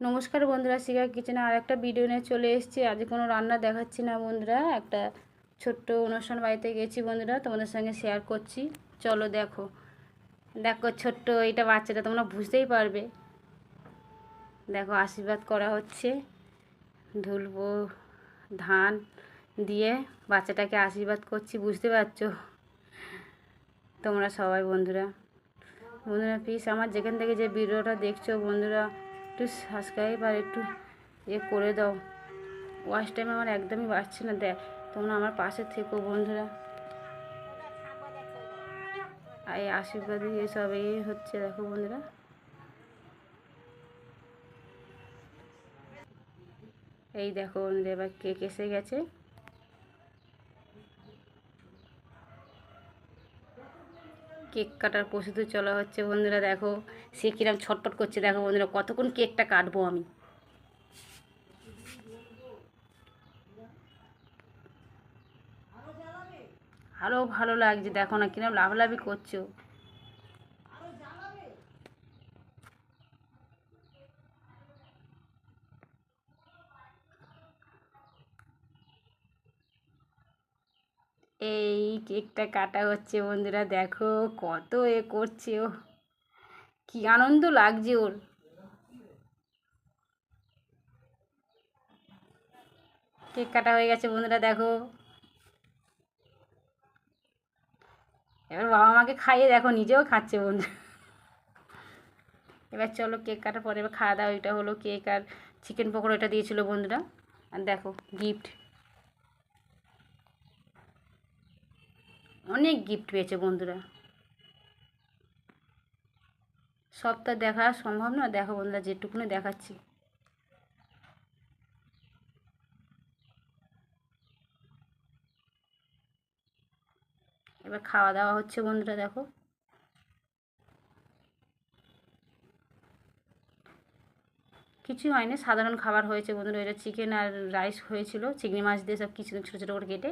নমস্কার বন্ধুরা, শিখা কিচেনে আর একটা ভিডিও নিয়ে চলে এসেছি। আজ কোনো রান্না দেখাচ্ছি না বন্ধুরা, একটা ছোট্ট অনুষ্ঠান বাড়িতে গেছি বন্ধুরা, তোমাদের সঙ্গে শেয়ার করছি। চলো দেখো। দেখো ছোট্ট এইটা বাচ্চাটা, তোমরা বুঝতেই পারবে। দেখো আশীর্বাদ করা হচ্ছে। ঢুলবো ধান দিয়ে বাচ্চাটাকে আশীর্বাদ করছি, বুঝতে পারছ? তোমরা সবাই বন্ধুরা। বন্ধুরা প্লিজ আমার যেখান থেকে যে ভিডিওটা দেখছ বন্ধুরা একটু সাবস্ক্রাইব আর একটু ইয়ে করে দাও। ওয়াশ টাইম আমার একদমই বাড়ছে না, দেখ। তোমরা আমার পাশে থেকো বন্ধুরা। আর এই আশীর্বাদ এসব এই হচ্ছে, দেখো বন্ধুরা। এই দেখো বন্ধুরা, এবার কেক এসে গেছে। কেক কাটার প্রস্তুতি চলা হচ্ছে। বন্ধুরা দেখো, সে কিরম ছটপট করছে। দেখো বন্ধুরা, কতক্ষণ কেকটা কাটবো আমি? আরও ভালো লাগছে। দেখো না, কিরম লাভলাভি করছ। এই কেকটা কাটা হচ্ছে বন্ধুরা, দেখো কত এ করছে ও। কি আনন্দ লাগছে ওর। কেক কাটা হয়ে গেছে বন্ধুরা, দেখো। এবার বাবা মাকে খাইয়ে দেখো, নিজেও খাচ্ছে বন্ধু এবার চলো কেক কাটার পরে এবার খাওয়া দাওয়া, এটা হলো কেক আর চিকেন পকোড়া এটা দিয়েছিল বন্ধুরা। আর দেখো গিফট অনেক গিফট পেয়েছে বন্ধুরা। সব তো দেখা সম্ভব না দেখো বন্ধুরা, যেটুকুনি দেখাচ্ছি। এবার খাওয়া দাওয়া হচ্ছে বন্ধুরা, দেখো। কিছুই হয়নি, সাধারণ খাবার হয়েছে বন্ধুরা, এটা চিকেন আর রাইস হয়েছিল, চিংড়ি মাছ দিয়ে সব কিছু ছোটো ছোটো করে কেটে।